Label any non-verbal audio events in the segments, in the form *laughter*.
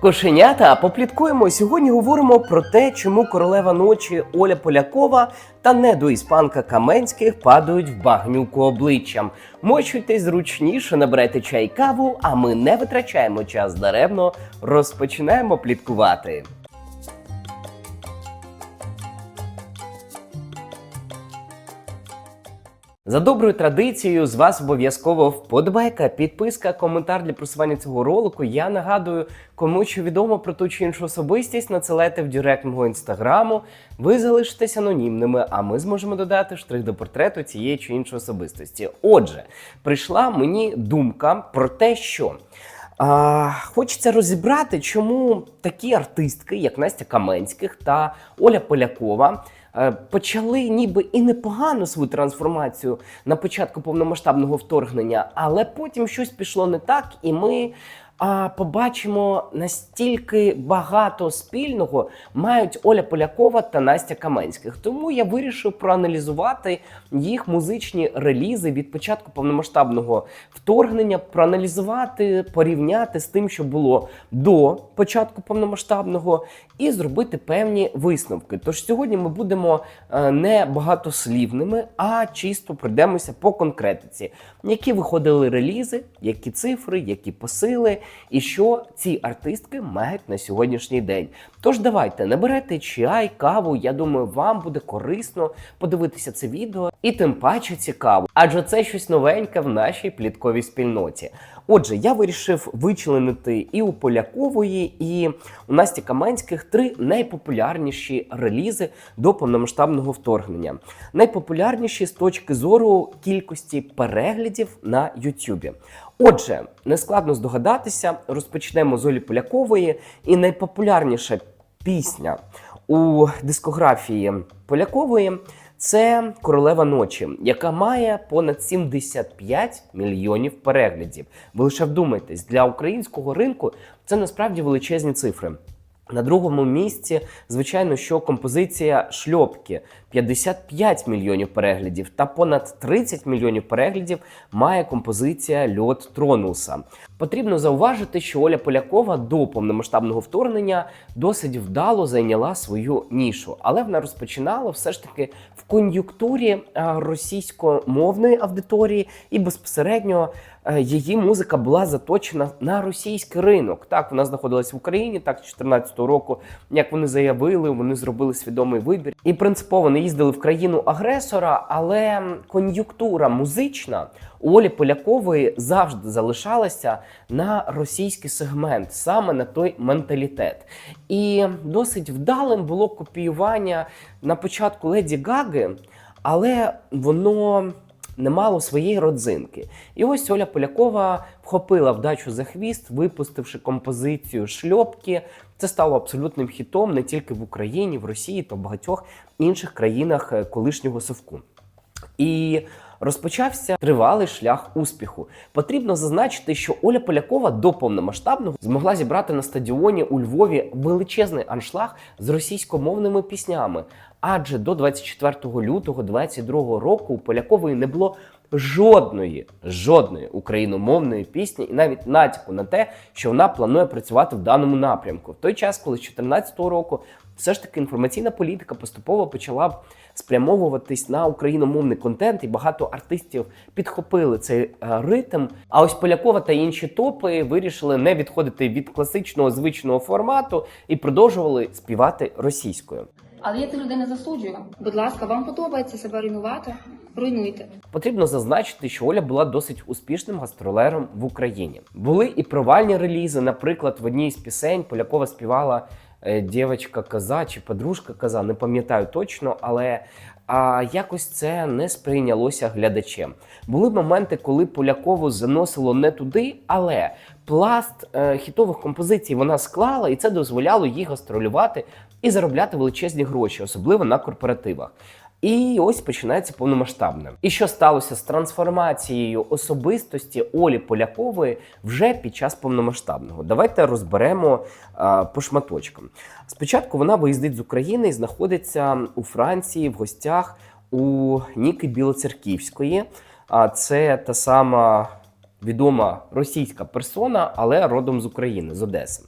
Кошенята, попліткуємо. Сьогодні говоримо про те, чому королева ночі Оля Полякова та недоіспанка Каменських падають в багнюку обличчям. Мочуйтесь зручніше, набирайте чай каву, а ми не витрачаємо час даремно. Розпочинаємо пліткувати. За доброю традицією, з вас обов'язково вподобайка, підписка, коментар для просування цього ролику. Я нагадую, кому що відомо про ту чи іншу особистість, надсилайте в директ мого інстаграму. Ви залишитесь анонімними, а ми зможемо додати штрих до портрету цієї чи іншої особистості. Отже, прийшла мені думка про те, що. А, хочеться розібрати, чому такі артистки, як Настя Каменських та Оля Полякова, почали ніби і непогано свою трансформацію на початку повномасштабного вторгнення, але потім щось пішло не так, і ми а, побачимо настільки багато спільного мають Оля Полякова та Настя Каменських. Тому я вирішив проаналізувати їх музичні релізи від початку повномасштабного вторгнення, проаналізувати, порівняти з тим, що було до початку повномасштабного, і зробити певні висновки. Тож сьогодні ми будемо е, не багатослівними, а чисто пройдемося по конкретиці, які виходили релізи, які цифри, які посили, і що ці артистки мають на сьогоднішній день. Тож давайте наберете чай, каву. Я думаю, вам буде корисно подивитися це відео і тим паче цікаво, адже це щось новеньке в нашій плітковій спільноті. Отже, я вирішив вичленити і у Полякової, і у Насті Каменських три найпопулярніші релізи до повномасштабного вторгнення. Найпопулярніші з точки зору кількості переглядів на Ютубі. Отже, нескладно здогадатися, розпочнемо з Олі Полякової, і найпопулярніша пісня у дискографії Полякової. Це королева ночі, яка має понад 75 мільйонів переглядів. Ви лише вдумайтесь, для українського ринку це насправді величезні цифри. На другому місці, звичайно, що композиція шльопки 55 мільйонів переглядів, та понад 30 мільйонів переглядів має композиція Льот Тронуса. Потрібно зауважити, що Оля Полякова до повномасштабного вторгнення досить вдало зайняла свою нішу, але вона розпочинала все ж таки в кон'юнктурі російськомовної аудиторії, і безпосередньо її музика була заточена на російський ринок. Так, вона знаходилась в Україні, так з 2014 року, як вони заявили, вони зробили свідомий вибір і принципово не їздили в країну агресора, але кон'юнктура музична у Олі Полякової завжди залишалася на російський сегмент, саме на той менталітет. І досить вдалим було копіювання на початку Леді Гаги, але воно не мало своєї родзинки. І ось Оля Полякова вхопила вдачу за хвіст, випустивши композицію шльопки. Це стало абсолютним хітом не тільки в Україні, в Росії та в багатьох інших країнах е, колишнього совку. І розпочався тривалий шлях успіху. Потрібно зазначити, що Оля Полякова до повномасштабного змогла зібрати на стадіоні у Львові величезний аншлаг з російськомовними піснями. Адже до 24 лютого 22 року у Полякової не було жодної жодної україномовної пісні і навіть натяку на те, що вона планує працювати в даному напрямку. В той час, коли з 2014 року все ж таки інформаційна політика поступово почала спрямовуватись на україномовний контент, і багато артистів підхопили цей е, ритм. А ось Полякова та інші топи вирішили не відходити від класичного звичного формату і продовжували співати російською. Але я цих людей не засуджую. Будь ласка, вам подобається себе руйнувати? Руйнуйте. Потрібно зазначити, що Оля була досить успішним гастролером в Україні. Були і провальні релізи. Наприклад, в одній з пісень Полякова співала е, дівчинка коза чи подружка коза, не пам'ятаю точно, але а якось це не сприйнялося глядачем. Були моменти, коли Полякову заносило не туди, але пласт е, хітових композицій вона склала, і це дозволяло їй гастролювати і заробляти величезні гроші, особливо на корпоративах. І ось починається повномасштабне. І що сталося з трансформацією особистості Олі Полякової вже під час повномасштабного? Давайте розберемо а, по шматочкам. Спочатку вона виїздить з України і знаходиться у Франції в гостях у Ніки Білоцерківської. А це та сама відома російська персона, але родом з України, з Одеси.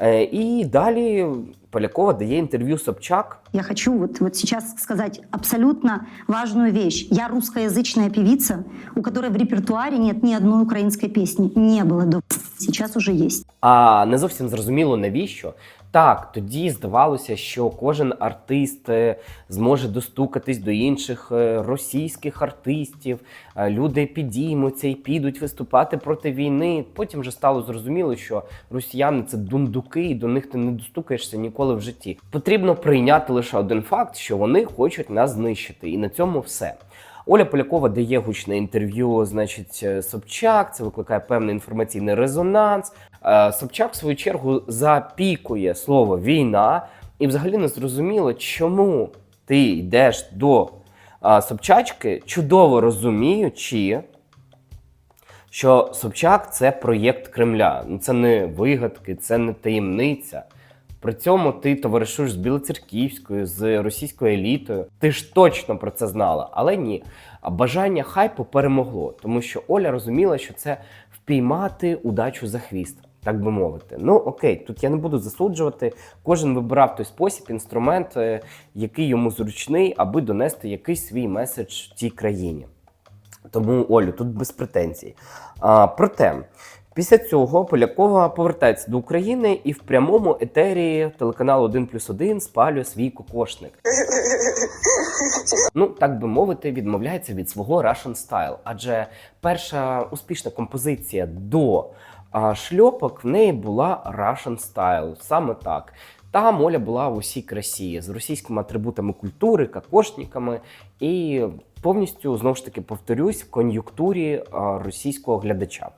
Е, І далі Полякова дає інтерв'ю Собчак. Я хочу вот, вот сейчас сказать абсолютно важную вещь. Я русскоязычная певица, у которой в репертуаре нет ни одной украинской песни. Не было до сейчас уже есть. А не зовсім зрозуміло навіщо. Так, тоді здавалося, що кожен артист е, зможе достукатись до інших е, російських артистів. е, Люди підіймуться і підуть виступати проти війни. Потім вже стало зрозуміло, що росіяни це дундуки, і до них ти не достукаєшся ніколи в житті. Потрібно прийняти лише один факт, що вони хочуть нас знищити, і на цьому все. Оля Полякова дає гучне інтерв'ю, значить, е, Собчак. Це викликає певний інформаційний резонанс. Е, Собчак, в свою чергу, запікує слово війна, і взагалі не зрозуміло, чому ти йдеш до е, Собчачки, чудово розуміючи, що Собчак це проєкт Кремля. Ну, Це не вигадки, це не таємниця. При цьому ти товаришуєш з Білоцерківською, з російською елітою. Ти ж точно про це знала, але ні. А бажання хайпу перемогло, тому що Оля розуміла, що це впіймати удачу за хвіст, так би мовити. Ну окей, тут я не буду засуджувати. Кожен вибирав той спосіб, інструмент, е, який йому зручний, аби донести якийсь свій меседж в цій країні. Тому Олю, тут без претензій. А, проте, після цього Полякова повертається до України і в прямому етері телеканалу 1 плюс 1 спалює свій кокошник. Ну, так би мовити, відмовляється від свого Russian Style. Адже перша успішна композиція до а, шльопок в неї була Russian Style. Саме так. Там Оля була в усій красі з російськими атрибутами культури, кокошниками і повністю знову ж таки повторюсь в кон'юнктурі російського глядача.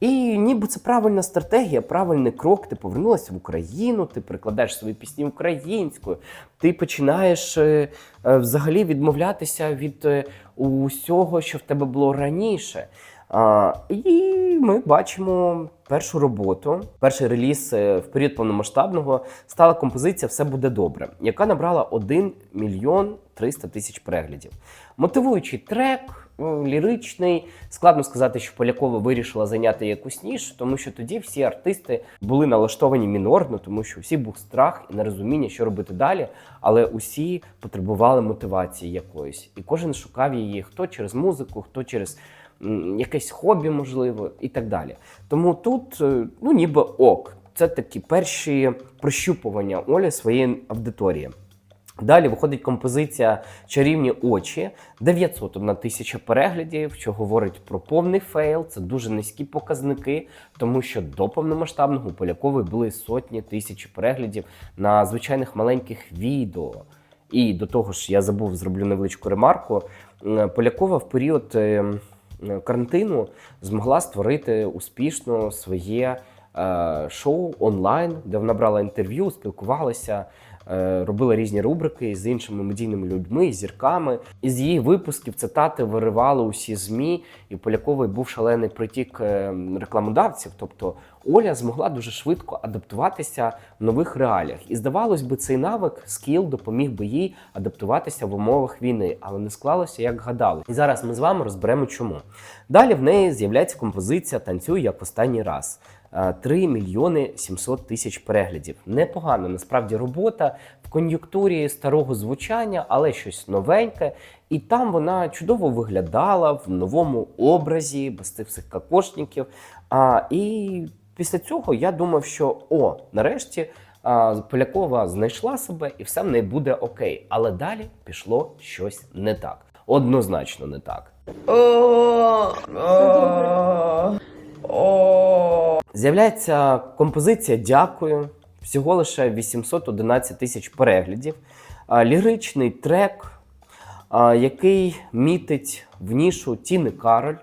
І ніби це правильна стратегія, правильний крок. Ти повернулася в Україну, ти прикладаєш свої пісні українською, ти починаєш е, е, взагалі відмовлятися від е, усього, що в тебе було раніше. А, і ми бачимо першу роботу. Перший реліз в період повномасштабного стала композиція Все буде добре, яка набрала 1 мільйон 300 тисяч переглядів. Мотивуючий трек, ліричний. Складно сказати, що Полякова вирішила зайняти якусь ніж, тому що тоді всі артисти були налаштовані мінорно, тому що усі був страх і нерозуміння, що робити далі. Але усі потребували мотивації якоїсь, і кожен шукав її хто через музику, хто через якесь хобі, можливо, і так далі. Тому тут, е, ну ніби ок. Це такі перші прощупування Олі своєї аудиторії. Далі виходить композиція Чарівні очі, 901 тисяча переглядів, що говорить про повний фейл. Це дуже низькі показники, тому що до повномасштабного у Полякової були сотні тисяч переглядів на звичайних маленьких відео. І до того ж, я забув зроблю невеличку ремарку. Полякова в період е, карантину змогла створити успішно своє е, шоу онлайн, де вона брала інтерв'ю, спілкувалася, е, робила різні рубрики з іншими медійними людьми, зірками. Із її випусків цитати виривали усі змі, і поляковий був шалений притік е, рекламодавців. Тобто Оля змогла дуже швидко адаптуватися в нових реаліях. І здавалось би, цей навик, скіл допоміг би їй адаптуватися в умовах війни, але не склалося, як гадали. І зараз ми з вами розберемо, чому. Далі в неї з'являється композиція Танцюй як останній раз. Е, 3 мільйони 700 тисяч переглядів. Непогана насправді робота в кон'юнктурі старого звучання, але щось новеньке. І там вона чудово виглядала в новому образі, без цих всіх кокошників. А, і після цього я думав, що о, нарешті а, Полякова знайшла себе і все в неї буде окей. Але далі пішло щось не так. Однозначно не так. З'являється композиція Дякую. Всього лише 811 тисяч переглядів. А, Ліричний трек, а, який мітить в нішу Тіни Кароль.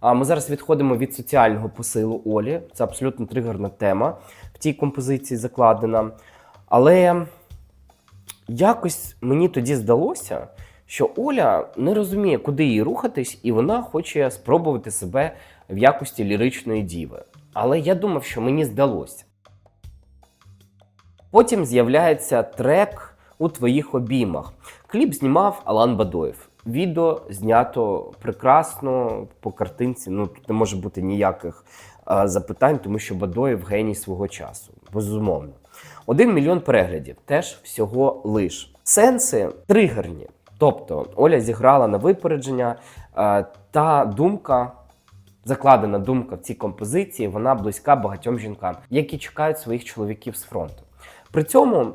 А Ми зараз відходимо від соціального посилу Олі. Це абсолютно тригерна тема в тій композиції закладена. Але якось мені тоді здалося, що Оля не розуміє, куди їй рухатись, і вона хоче спробувати себе в якості ліричної діви. Але я думав, що мені здалося. Потім з'являється трек у твоїх обіймах. Кліп знімав Алан Бадоєв. Відео знято прекрасно по картинці. Ну тут не може бути ніяких а, запитань, тому що Бадоєв геній свого часу. Безумовно. Один мільйон переглядів теж всього лиш. Сенси тригерні. Тобто Оля зіграла на випередження, е, та думка, закладена думка в цій композиції, вона близька багатьом жінкам, які чекають своїх чоловіків з фронту. При цьому,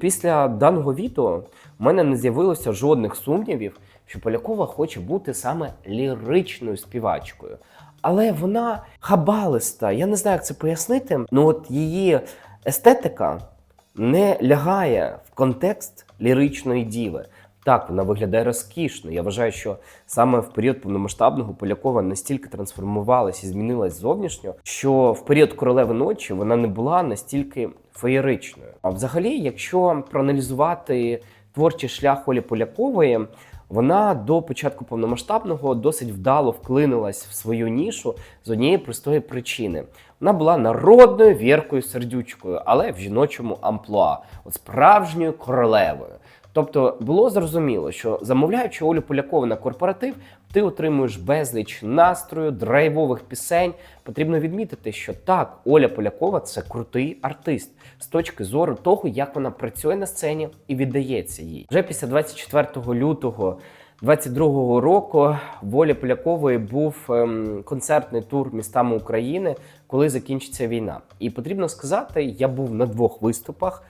після даного відео, в мене не з'явилося жодних сумнівів, що Полякова хоче бути саме ліричною співачкою. Але вона хабалиста. Я не знаю, як це пояснити. Ну от її естетика не лягає в контекст ліричної діви. Так, вона виглядає розкішно. Я вважаю, що саме в період повномасштабного Полякова настільки трансформувалась і змінилась зовнішньо, що в період королеви ночі вона не була настільки феєричною. А взагалі, якщо проаналізувати творчий шлях Олі Полякової, вона до початку повномасштабного досить вдало вклинилась в свою нішу з однієї простої причини. Вона була народною віркою сердючкою, але в жіночому амплуа, от справжньою королевою. Тобто було зрозуміло, що замовляючи Олю Полякову на корпоратив, ти отримуєш безліч настрою, драйвових пісень. Потрібно відмітити, що так, Оля Полякова це крутий артист з точки зору того, як вона працює на сцені і віддається їй. Вже після 24 лютого 22 року в Олі Полякової був ем, концертний тур містами України, коли закінчиться війна. І потрібно сказати, я був на двох виступах.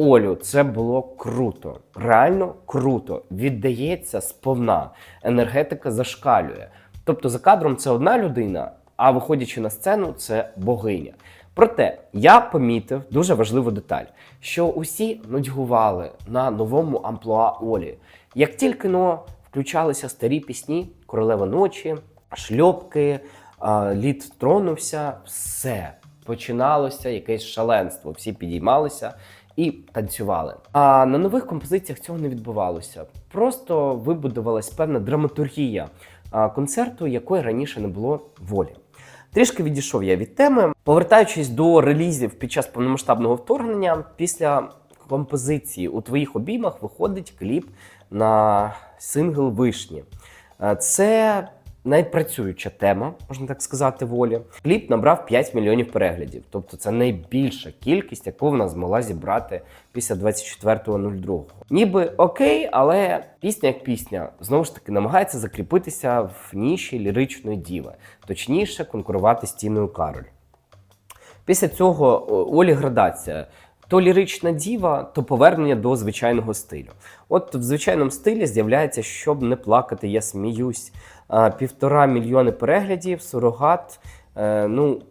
Олю, це було круто, реально круто. Віддається сповна. Енергетика зашкалює. Тобто, за кадром це одна людина, а виходячи на сцену, це богиня. Проте я помітив дуже важливу деталь, що усі нудьгували на новому амплуа Олі. Як тільки но включалися старі пісні Королева ночі, шльопки, лід тронувся, все починалося якесь шаленство. Всі підіймалися і танцювали. А на нових композиціях цього не відбувалося. Просто вибудувалась певна драматургія концерту, якої раніше не було волі. Трішки відійшов я від теми. Повертаючись до релізів під час повномасштабного вторгнення, після композиції у твоїх обіймах виходить кліп на сингл Вишні. Е, Це найпрацююча тема, можна так сказати, волі. Кліп набрав 5 мільйонів переглядів. Тобто це найбільша кількість, яку вона змогла зібрати після 24.02. Ніби окей, але пісня як пісня знову ж таки намагається закріпитися в ніші ліричної діви, точніше конкурувати з Тіною Кароль. Після цього Олі градація. То лірична діва, то повернення до звичайного стилю. От в звичайному стилі з'являється, щоб не плакати, я сміюсь. Півтора мільйони переглядів, сурогат. Е, ну,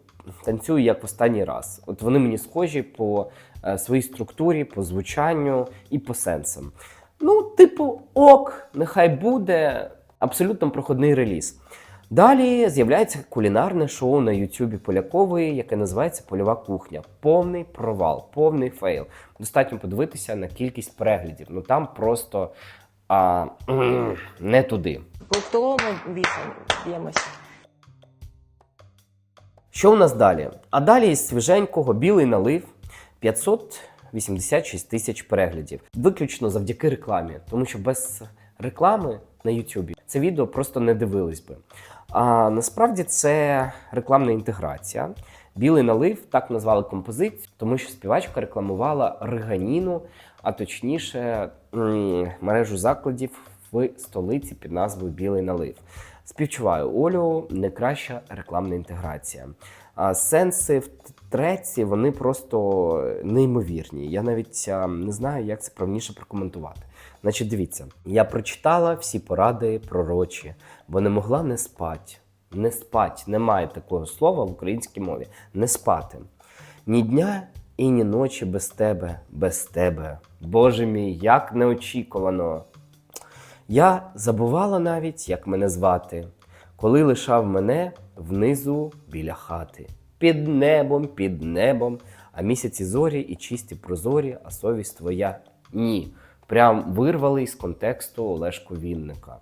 танцюю як в останній раз. От вони мені схожі по е, своїй структурі, по звучанню і по сенсам. Ну, типу, ок, нехай буде абсолютно проходний реліз. Далі з'являється кулінарне шоу на Ютубі Полякової, яке називається Польова кухня. Повний провал, повний фейл. Достатньо подивитися на кількість переглядів. Ну там просто а, не туди. По ми вісім б'ємося. Що у нас далі? А далі із свіженького білий налив 586 тисяч переглядів. Виключно завдяки рекламі, тому що без реклами на Ютубі це відео просто не дивились би. А насправді це рекламна інтеграція. Білий налив так назвали композицію, тому що співачка рекламувала реганіну, а точніше мережу закладів в столиці під назвою Білий налив. Співчуваю Олю, не краща рекламна інтеграція. А сенси в треці вони просто неймовірні. Я навіть не знаю, як це правніше прокоментувати. Значить, дивіться, я прочитала всі поради пророчі, бо не могла не спать. Не спать, немає такого слова в українській мові. Не спати. Ні дня і ні ночі без тебе, без тебе. Боже мій, як неочікувано. Я забувала навіть, як мене звати, коли лишав мене внизу біля хати. Під небом, під небом, а місяці зорі і чисті прозорі, а совість твоя ні. Прям вирвали із контексту Олешку Вінника.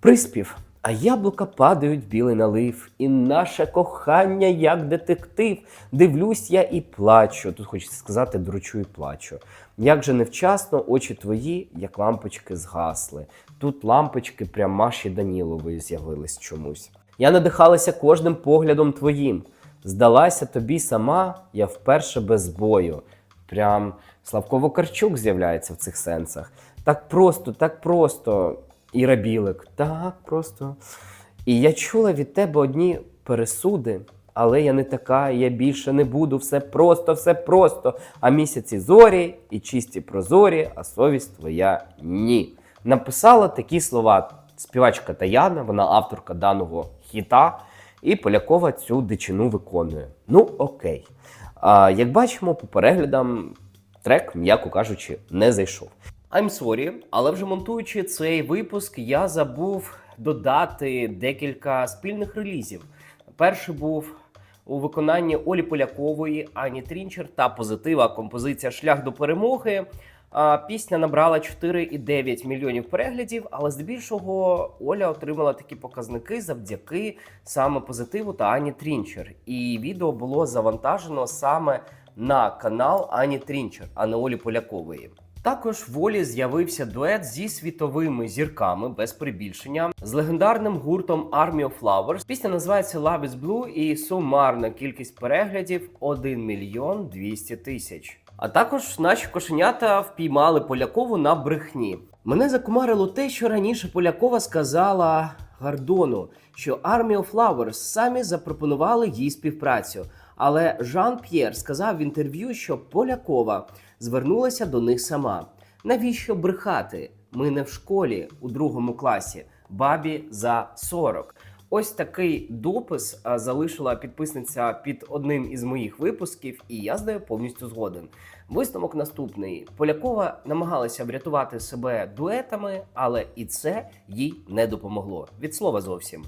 Приспів. А яблука падають білий налив, і наше кохання як детектив. Дивлюсь я і плачу. Тут хочеться сказати, дручу і плачу. Як же невчасно очі твої, як лампочки згасли. Тут лампочки прям Маші Данілової з'явились чомусь. Я надихалася кожним поглядом твоїм. Здалася тобі сама, я вперше без бою. Прям Славко Вакарчук з'являється в цих сенсах. Так просто, так просто. Іра Білик, так просто. І я чула від тебе одні пересуди, але я не така, я більше не буду. Все просто, все просто. А місяці зорі і чисті прозорі, а совість твоя ні. Написала такі слова співачка Таяна, вона авторка даного хіта, і Полякова цю дичину виконує. Ну, окей. А, як бачимо, по переглядам трек, м'яко кажучи, не зайшов. I'm sorry, але вже монтуючи цей випуск, я забув додати декілька спільних релізів. Перший був у виконанні Олі Полякової, Ані Трінчер та позитива композиція Шлях до перемоги. Пісня набрала 4,9 мільйонів переглядів, але здебільшого Оля отримала такі показники завдяки саме позитиву та Ані Трінчер. І відео було завантажено саме на канал Ані Трінчер, а не Олі Полякової. Також в Олі з'явився дует зі світовими зірками без прибільшення з легендарним гуртом Army of Flowers. Пісня називається Love is Blue і сумарна кількість переглядів 1 мільйон 200 тисяч. А також наші кошенята впіймали Полякову на брехні. Мене закумарило те, що раніше Полякова сказала Гордону, що Army of Flowers самі запропонували їй співпрацю. Але Жан П'єр сказав в інтерв'ю, що Полякова звернулася до них сама. Навіщо брехати? Ми не в школі у другому класі, бабі за 40. Ось такий допис залишила підписниця під одним із моїх випусків, і я з нею повністю згоден. Висновок наступний: Полякова намагалася врятувати себе дуетами, але і це їй не допомогло. Від слова зовсім.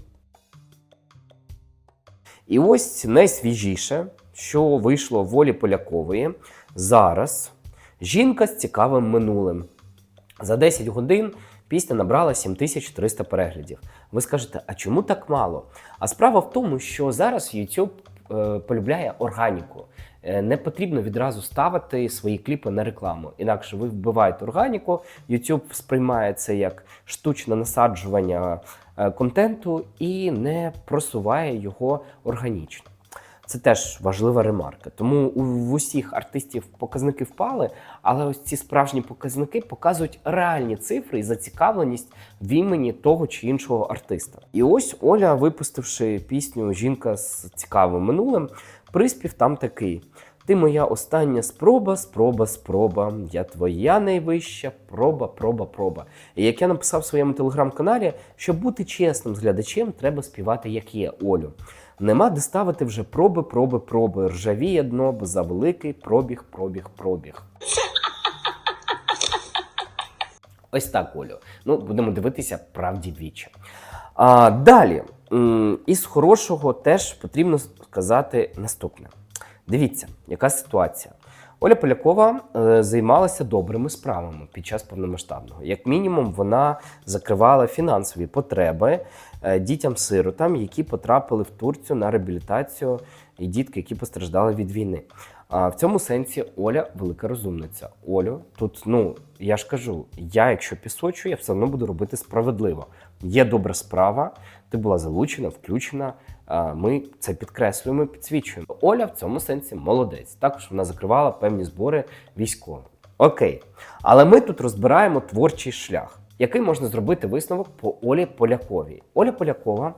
І ось найсвіжіше, що вийшло волі Полякової зараз. Жінка з цікавим минулим. За 10 годин пісня набрала 7300 переглядів. Ви скажете, а чому так мало? А справа в тому, що зараз YouTube е, полюбляє органіку. Е, Не потрібно відразу ставити свої кліпи на рекламу. Інакше ви вбиваєте органіку, YouTube сприймає це як штучне насаджування е, контенту і не просуває його органічно. Це теж важлива ремарка. Тому у усіх артистів показники впали, але ось ці справжні показники показують реальні цифри і зацікавленість в імені того чи іншого артиста. І ось Оля, випустивши пісню Жінка з цікавим минулим, приспів там такий. Ти моя остання спроба, спроба, спроба. Я твоя найвища проба, проба, проба. І як я написав в своєму телеграм-каналі, щоб бути чесним з глядачем, треба співати, як є, Олю. Нема де ставити вже проби, проби, проби. Ржавіє дно, бо за великий пробіг, пробіг, пробіг. *laughs* Ось так, Олю. Ну, будемо дивитися правді двічі. А, далі, із хорошого теж потрібно сказати наступне. Дивіться, яка ситуація. Оля Полякова е, займалася добрими справами під час повномасштабного. Як мінімум, вона закривала фінансові потреби е, дітям-сиротам, які потрапили в Турцію на реабілітацію, і дітки, які постраждали від війни. А в цьому сенсі Оля велика розумниця. Олю, тут, ну я ж кажу, я, якщо пісочу, я все одно буду робити справедливо. Є добра справа, ти була залучена, включена. Ми це підкреслюємо, підсвічуємо. Оля в цьому сенсі молодець. Також вона закривала певні збори військових. Окей. Але ми тут розбираємо творчий шлях, який можна зробити висновок по Олі Поляковій. Оля Полякова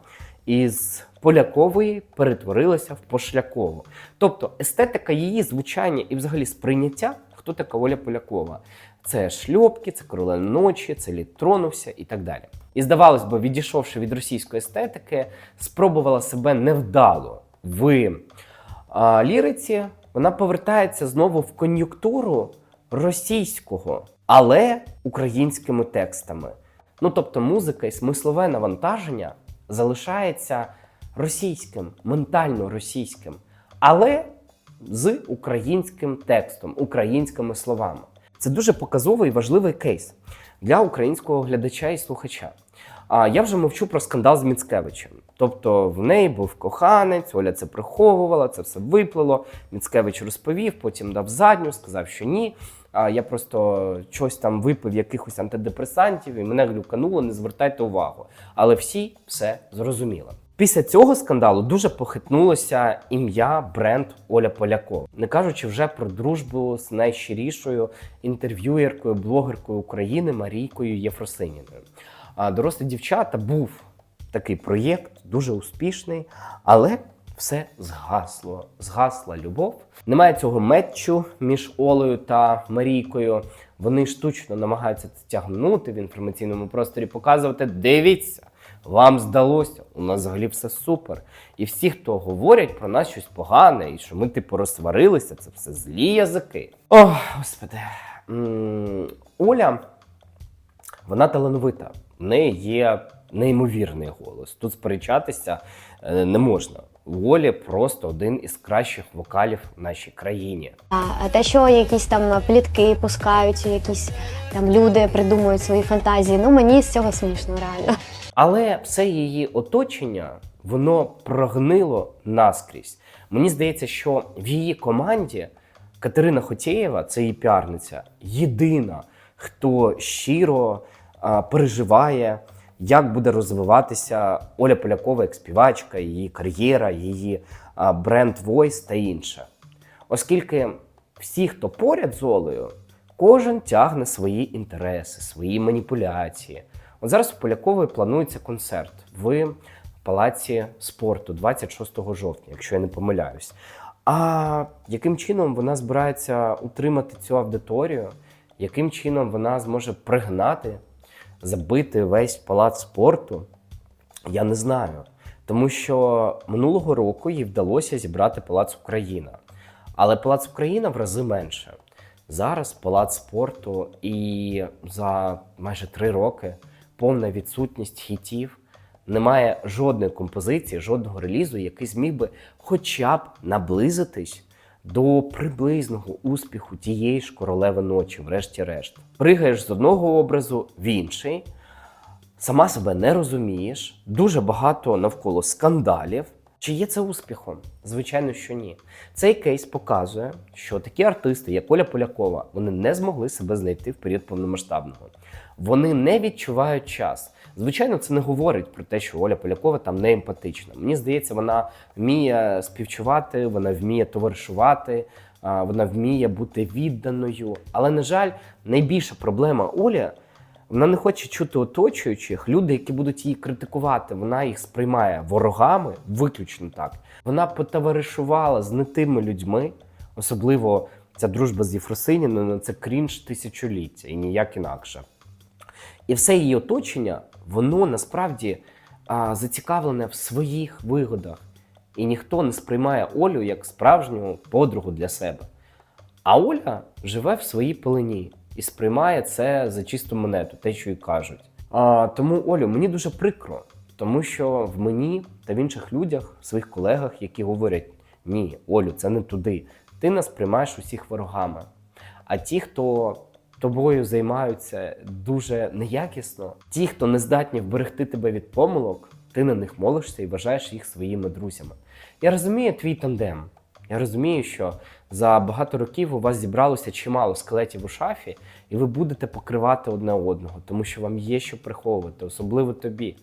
із Полякової перетворилася в Пошлякову. Тобто естетика її звучання і взагалі сприйняття, хто така Оля Полякова. Це шльопки, це королева ночі, це лід тронувся і так далі. І здавалось би, відійшовши від російської естетики, спробувала себе невдало в а, ліриці. Вона повертається знову в кон'юнктуру російського, але українськими текстами. Ну тобто музика і смислове навантаження залишається російським, ментально російським, але з українським текстом, українськими словами. Це дуже показовий важливий кейс для українського глядача і слухача. А я вже мовчу про скандал з Міцкевичем. Тобто в неї був коханець, Оля це приховувала, це все виплило. Міцкевич розповів, потім дав задню, сказав, що ні. А я просто щось там випив якихось антидепресантів і мене глюкануло, не звертайте увагу. Але всі все зрозуміли. Після цього скандалу дуже похитнулося ім'я бренд Оля Полякова, не кажучи вже про дружбу з найщирішою інтерв'юєркою, блогеркою України Марійкою Єфросиніною. Дорослі дівчата був такий проєкт, дуже успішний, але все згасло. Згасла любов. Немає цього метчу між Олею та Марійкою. Вони штучно намагаються це тягнути в інформаційному просторі, показувати. Дивіться, вам здалося, у нас взагалі все супер. І всі, хто говорять про нас щось погане, і що ми типу розсварилися, це все злі язики. Ох, господи. М, Оля, вона талановита. В неї є неймовірний голос. Тут сперечатися е, не можна. У Олі просто один із кращих вокалів в нашій країні. А те, що якісь там плітки пускають, якісь там люди придумують свої фантазії, ну мені з цього смішно, реально. Але все її оточення воно прогнило наскрізь. Мені здається, що в її команді Катерина Хотєєва, це її піарниця, єдина, хто щиро переживає, як буде розвиватися Оля Полякова як співачка, її кар'єра, її бренд Voice та інше. Оскільки всі, хто поряд з Олею, кожен тягне свої інтереси, свої маніпуляції. От зараз у Полякової планується концерт в палаці спорту 26 жовтня, якщо я не помиляюсь. А яким чином вона збирається утримати цю аудиторію? Яким чином вона зможе пригнати, забити весь палац спорту? Я не знаю. Тому що минулого року їй вдалося зібрати Палац Україна. Але Палац Україна в рази менше. Зараз Палац спорту і за майже три роки повна відсутність хітів. Немає жодної композиції, жодного релізу, який зміг би хоча б наблизитись до приблизного успіху тієї ж королеви ночі, врешті-решт. Пригаєш з одного образу в інший, сама себе не розумієш, дуже багато навколо скандалів. Чи є це успіхом? Звичайно, що ні. Цей кейс показує, що такі артисти, як Оля Полякова, вони не змогли себе знайти в період повномасштабного. Вони не відчувають час. Звичайно, це не говорить про те, що Оля Полякова там не емпатична. Мені здається, вона вміє співчувати, вона вміє товаришувати, вона вміє бути відданою. Але, на жаль, найбільша проблема Олі вона не хоче чути оточуючих, люди, які будуть її критикувати. Вона їх сприймає ворогами, виключно так. Вона потоваришувала з не тими людьми, особливо ця дружба з Єфросиніною, це крінж тисячоліття і ніяк інакше. І все її оточення, воно насправді а, зацікавлене в своїх вигодах. І ніхто не сприймає Олю як справжню подругу для себе. А Оля живе в своїй пелені і сприймає це за чисту монету, те, що й кажуть. А, тому, Олю, мені дуже прикро, тому що в мені та в інших людях, в своїх колегах, які говорять: ні, Олю, це не туди. Ти нас приймаєш усіх ворогами. А ті, хто тобою займаються дуже неякісно, ті, хто не здатні вберегти тебе від помилок, ти на них молишся і вважаєш їх своїми друзями. Я розумію твій тандем. Я розумію, що за багато років у вас зібралося чимало скелетів у шафі, і ви будете покривати одне одного, тому що вам є що приховувати, особливо тобі.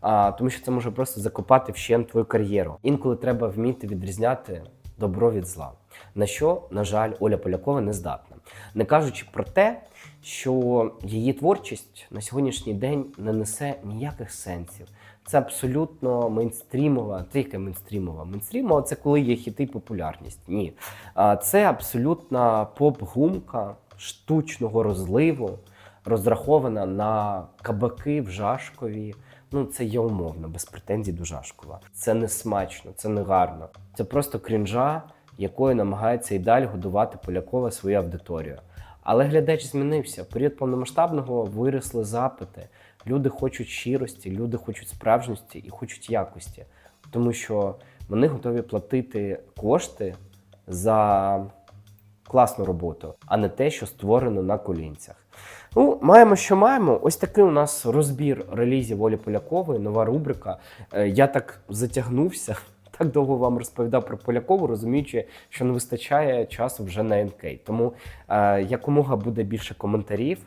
А, тому що це може просто закопати вщент твою кар'єру. Інколи треба вміти відрізняти добро від зла. На що, на жаль, Оля Полякова не здатна. Не кажучи про те, що її творчість на сьогоднішній день не несе ніяких сенсів. Це абсолютно мейнстрімова, це яке мейнстрімова. Мейнстрімова це коли є хіти і популярність. Ні. Це абсолютна поп-гумка штучного розливу, розрахована на кабаки в Жашкові. Ну, це є умовно, без претензій до Жашкова. Це не смачно, це не гарно. Це просто крінжа, якою намагається і далі годувати Полякова свою аудиторію. Але глядач змінився. В період повномасштабного виросли запити. Люди хочуть щирості, люди хочуть справжності і хочуть якості, тому що вони готові платити кошти за класну роботу, а не те, що створено на колінцях. Ну, маємо, що маємо. Ось такий у нас розбір релізів Олі Полякової, нова рубрика. Е, Я так затягнувся, *laughs* так довго вам розповідав про Полякову, розуміючи, що не вистачає часу вже на НК. Тому е, якомога буде більше коментарів.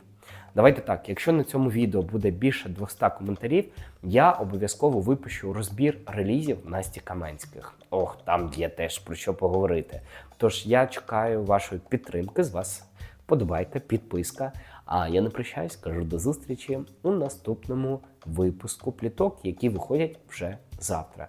Давайте так, якщо на цьому відео буде більше 200 коментарів, я обов'язково випущу розбір релізів Насті Каменських. Ох, там є теж про що поговорити. Тож я чекаю вашої підтримки з вас. Подобайка, підписка. А я не прощаюсь, кажу до зустрічі у наступному випуску пліток, які виходять вже завтра.